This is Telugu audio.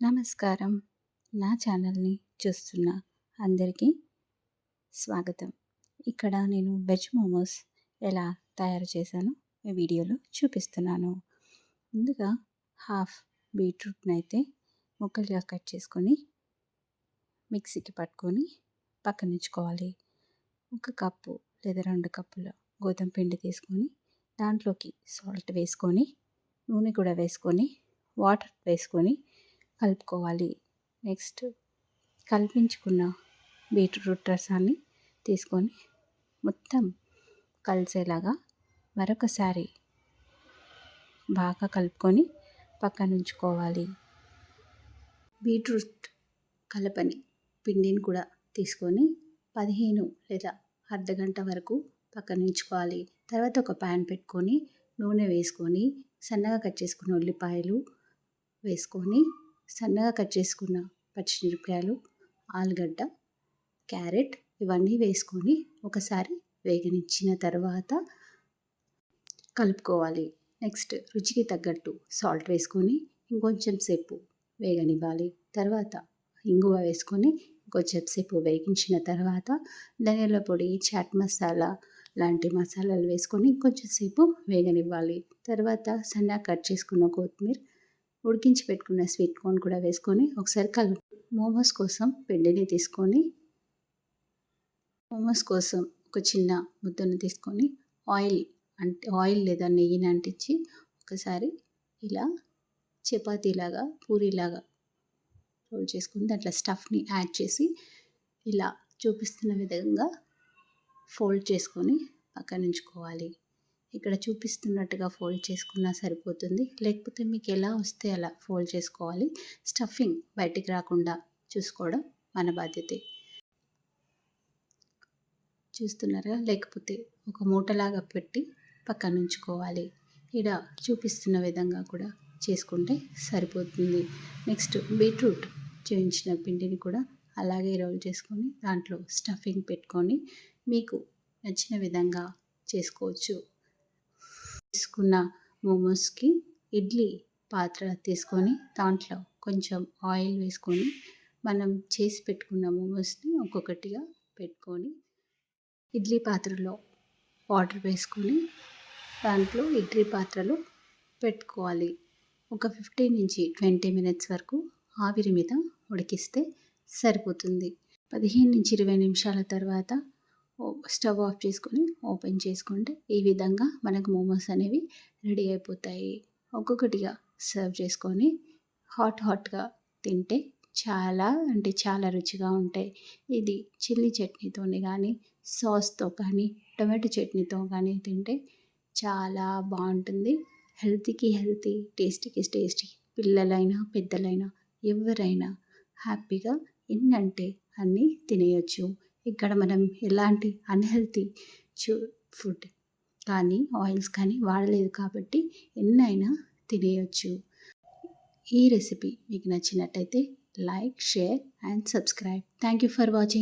నమస్కారం. నా ఛానల్ని చూస్తున్న అందరికీ స్వాగతం. ఇక్కడ నేను వెజ్ మోమోస్ ఎలా తయారు చేశానో ఈ వీడియోలో చూపిస్తున్నాను. ముందుగా హాఫ్ బీట్రూట్ని అయితే ముక్కలుగా కట్ చేసుకొని మిక్సీకి పట్టుకొని పక్కన ఉంచుకోవాలి. ఒక కప్పు లేదా రెండు కప్పుల గోధుమ పిండి తీసుకొని దాంట్లోకి సాల్ట్ వేసుకొని నూనె కూడా వేసుకొని వాటర్ వేసుకొని కలుపుకోవాలి. నెక్స్ట్ కలిపించుకున్న బీట్రూట్ రసాన్ని తీసుకొని మొత్తం కలిసేలాగా మరొకసారి బాగా కలుపుకొని పక్కన ఉంచుకోవాలి. బీట్రూట్ కలపని పిండిని కూడా తీసుకొని పదిహేను లేదా అర్ధ గంట వరకు పక్కన ఉంచుకోవాలి. తర్వాత ఒక ప్యాన్ పెట్టుకొని నూనె వేసుకొని సన్నగా కట్ చేసుకున్న ఉల్లిపాయలు వేసుకొని సన్నగా కట్ చేసుకున్న పచ్చిమిరపకాయలు ఆలుగడ్డ క్యారెట్ ఇవన్నీ వేసుకొని ఒకసారి వేగనిచ్చిన తర్వాత కలుపుకోవాలి. నెక్స్ట్ రుచికి తగ్గట్టు సాల్ట్ వేసుకొని ఇంకొంచెం సేపు వేగనివ్వాలి. తర్వాత ఇంగువ వేసుకొని ఇంకొంచెం సేపు వేగించిన తర్వాత ధనియాల పొడి చాట్ మసాలా లాంటి మసాలాలు వేసుకొని ఇంకొంచెం సేపు వేగనివ్వాలి. తర్వాత సన్నగా కట్ చేసుకున్న కొత్తిమీర ఉడికించి పెట్టుకున్న స్వీట్ కార్న్ కూడా వేసుకొని ఒకసారి కలు మోమోస్ కోసం పిండిని తీసుకొని మోమోస్ కోసం ఒక చిన్న ముద్దను తీసుకొని ఆయిల్ అంటే ఆయిల్ లేదా నెయ్యిని అంటించి ఒకసారి ఇలా చపాతీలాగా పూరీలాగా రోల్ చేసుకుని దాంట్లో స్టఫ్ని యాడ్ చేసి ఇలా చూపిస్తున్న విధంగా ఫోల్డ్ చేసుకొని పక్కన ఉంచుకోవాలి ఇక్కడ చూపిస్తున్నట్టుగా ఫోల్డ్ చేసుకున్నా సరిపోతుంది. లేకపోతే మీకు ఎలా వస్తే అలా ఫోల్డ్ చేసుకోవాలి. స్టఫింగ్ బయటికి రాకుండా చూసుకోవడం మన బాధ్యతే. చూస్తున్నారా? లేకపోతే ఒక మూటలాగా పెట్టి పక్కన ఉంచుకోవాలి. ఇక్కడ చూపిస్తున్న విధంగా కూడా చేసుకుంటే సరిపోతుంది. నెక్స్ట్ బీట్రూట్ చేయించిన పిండిని కూడా అలాగే రోల్ చేసుకొని దాంట్లో స్టఫింగ్ పెట్టుకొని మీకు నచ్చిన విధంగా చేసుకోవచ్చు. తీసుకున్న మోమోస్కి ఇడ్లీ పాత్ర తీసుకొని దాంట్లో కొంచెం ఆయిల్ వేసుకొని మనం చేసి పెట్టుకున్న మోమోస్ని ఒక్కొక్కటిగా పెట్టుకొని ఇడ్లీ పాత్రలో వాటర్ వేసుకొని దాంట్లో ఇడ్లీ పాత్రలో పెట్టుకోవాలి. ఒక ఫిఫ్టీన్ నుంచి ట్వంటీ మినిట్స్ వరకు ఆవిరి మీద ఉడికిస్తే సరిపోతుంది. పదిహేను నుంచి ఇరవై నిమిషాల తర్వాత స్టవ్ ఆఫ్ చేసుకొని ఓపెన్ చేసుకుంటే ఈ విధంగా మనకు మోమోస్ అనేవి రెడీ అయిపోతాయి. ఒక్కొక్కటిగా సర్వ్ చేసుకొని హాట్ హాట్గా తింటే చాలా అంటే చాలా రుచిగా ఉంటాయి. ఇది చిల్లీ చట్నీతోనే కానీ సాస్తో కానీ టొమాటో చట్నీతో కానీ తింటే చాలా బాగుంటుంది. హెల్తీకి హెల్తీ టేస్టీకి టేస్టీ పిల్లలైనా పెద్దలైనా ఎవరైనా హ్యాపీగా ఎన్నంటే అన్నీ తినేయచ్చు. ఇక్కడ మనం ఎలాంటి అన్హెల్తీ చూ ఫుడ్ కానీ ఆయిల్స్ కానీ వాడలేదు కాబట్టి ఎన్నైనా తినేయచ్చు. ఈ రెసిపీ మీకు నచ్చినట్టయితే like share and subscribe thank you for watching